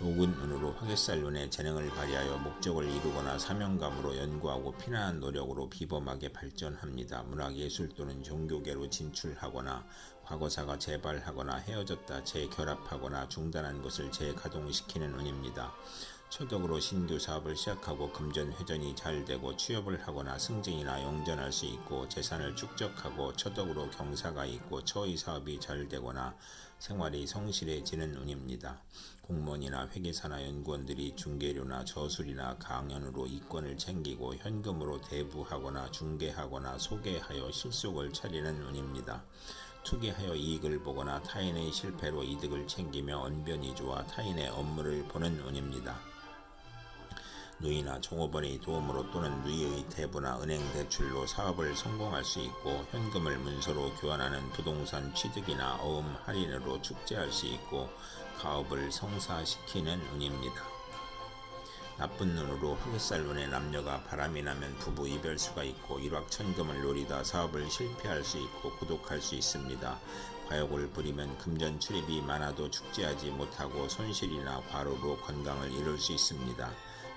좋은 운으로 화개살론의 재능을 발휘하여 목적을 이루거나 사명감으로 연구하고 피난한 노력으로 비범하게 발전합니다. 문학예술 또는 종교계로 진출하거나 과거사가 재발하거나 헤어졌다 재결합하거나 중단한 것을 재가동시키는 운입니다. 초덕으로 신규 사업을 시작하고 금전 회전이 잘 되고 취업을 하거나 승진이나 영전할 수 있고 재산을 축적하고 초덕으로 경사가 있고 처의 사업이 잘 되거나 생활이 성실해지는 운입니다. 공무원이나 회계사나 연구원들이 중개료나 저술이나 강연으로 이권을 챙기고 현금으로 대부하거나 중개하거나 소개하여 실속을 차리는 운입니다. 투기하여 이익을 보거나 타인의 실패로 이득을 챙기며 언변이 좋아 타인의 업무를 보는 운입니다. 누이나 종업원의 도움으로 또는 누이의 대부나 은행 대출로 사업을 성공할 수 있고 현금을 문서로 교환하는 부동산 취득이나 어음 할인으로 축제할 수 있고 가업을 성사시키는 운입니다. 나쁜 눈으로 흑살 눈의 남녀가 바람이 나면 부부 이별수가 있고 일확천금을 노리다 사업을 실패할 수 있고 고독할 수 있습니다. 과욕을 부리면 금전 출입이 많아도 축제하지 못하고 손실이나 과로로 건강을 잃을 수 있습니다.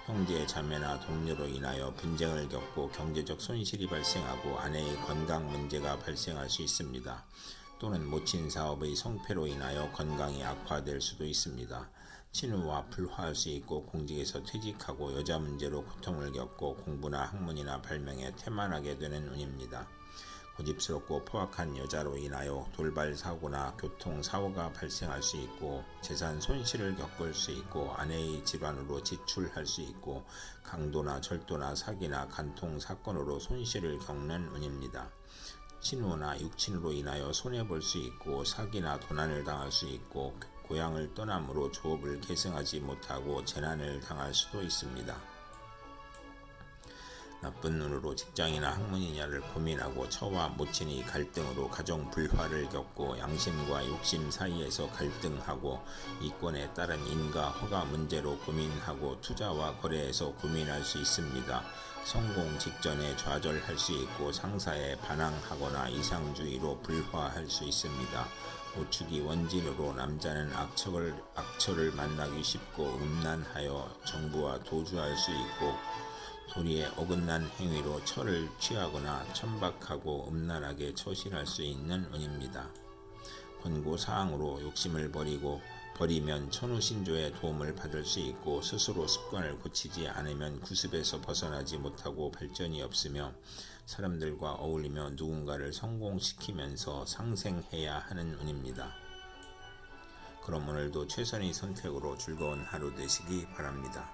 형제 자매나 동료로 인하여 분쟁을 겪고 경제적 손실이 발생하고 아내의 건강 문제가 발생할 수 있습니다. 또는 모친 사업의 성패로 인하여 건강이 악화될 수도 있습니다. 친우와 불화할 수 있고 공직에서 퇴직하고 여자 문제로 고통을 겪고 공부나 학문이나 발명에 태만하게 되는 운입니다. 고집스럽고 포악한 여자로 인하여 돌발 사고나 교통 사고가 발생할 수 있고 재산 손실을 겪을 수 있고 아내의 질환으로 지출할 수 있고 강도나 절도나 사기나 간통 사건으로 손실을 겪는 운입니다. 친우나 육친으로 인하여 손해볼 수 있고 사기나 도난을 당할 수 있고 고향을 떠남으로 조업을 계승하지 못하고 재난을 당할 수도 있습니다. 나쁜 눈으로 직장이나 학문이냐를 고민하고 처와 모친이 갈등으로 가정 불화를 겪고 양심과 욕심 사이에서 갈등하고 이권에 따른 인가 허가 문제로 고민하고 투자와 거래에서 고민할 수 있습니다. 성공 직전에 좌절할 수 있고 상사에 반항하거나 이상주의로 불화할 수 있습니다. 우축이 원진으로 남자는 악척을 악처를 만나기 쉽고 음란하여 정부와 도주할 수 있고 도리에 어긋난 행위로 철을 취하거나 천박하고 음란하게 처신할 수 있는 운입니다. 권고 사항으로 욕심을 버리고 버리면 천우신조의 도움을 받을 수 있고 스스로 습관을 고치지 않으면 구습에서 벗어나지 못하고 발전이 없으며 사람들과 어울리며 누군가를 성공시키면서 상생해야 하는 운입니다. 그럼 오늘도 최선의 선택으로 즐거운 하루 되시기 바랍니다.